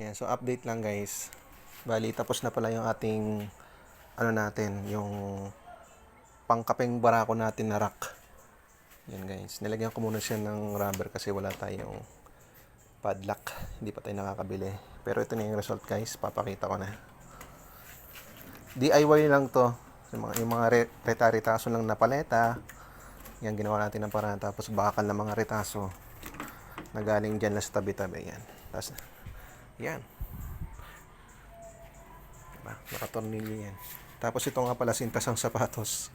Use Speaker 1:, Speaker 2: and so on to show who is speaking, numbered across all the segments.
Speaker 1: Yan, so update lang guys. Bali, tapos na pala yung ating ano natin, yung pangkapeng barako natin na rack. Yan guys. Nilagyan ko muna siya ng rubber kasi wala tayong padlock. Hindi pa tayo nakakabili. Pero ito na yung result guys. Papakita ko na. DIY lang to. Yung mga, yung mga re- reta-retaso lang na paleta. Yan, ginawa natin ng paraan. Tapos bakal na mga retaso na galing dyan lang sa tabi-tabi. Yan. Tapos, yan. Diba? Nakatornilyo yan. Tapos ito nga pala sintas ang sapatos.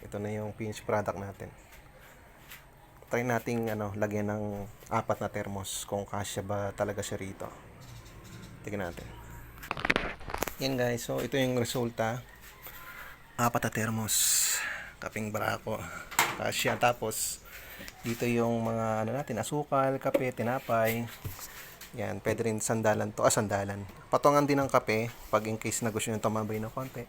Speaker 1: Ito na yung finished product natin. Try nating ano, lagyan ng apat na thermos kung kasya ba talaga siya rito. Tingnan natin. Yan guys, so ito yung resulta. Apat na thermos. Kaping barako. Kasya. Tapos, dito yung mga ano natin, asukal, kape, tinapay. Yan, pwede rin sandalan to. Ah, sandalan. Patungan din ng kape pag in case na gusto nyo tumabay ng konti.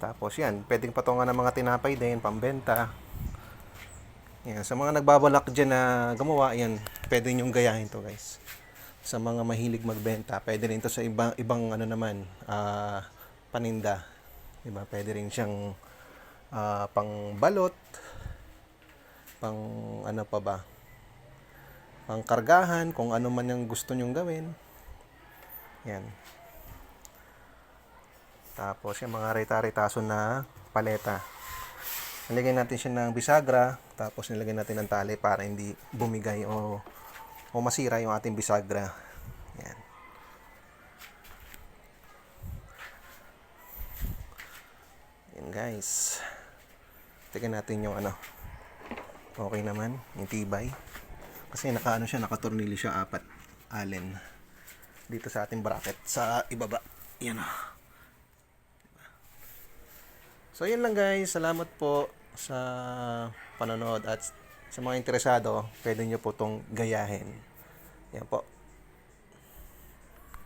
Speaker 1: Tapos yan, pwedeng patungan ng mga tinapay din, pambenta. Yan, sa mga nagbabalak dyan na gumawa, yan, pwede nyong gayahin to guys. Sa mga mahilig magbenta, pwede rin to sa ibang, ibang ano naman, ah, paninda. Diba? Pwede rin siyang ah, pang balot, pang ano pa ba, pang kargahan, kung ano man yung gusto nyong gawin. Yan. Tapos yung mga reta-retaso na paleta. Nilagyan natin siya ng bisagra, tapos nilagyan natin ng tali para hindi bumigay o, o masira yung ating bisagra. Yan. Yan guys. Tingnan natin yung ano. Okay naman, yung tibay. Kasi nakaano siya, nakatornilyo siya apat. Allen. Dito sa ating bracket sa ibaba. Yan ah. So yun lang guys, salamat po sa panonood at sa mga interesado, pwede nyo po tong gayahin. Yan po.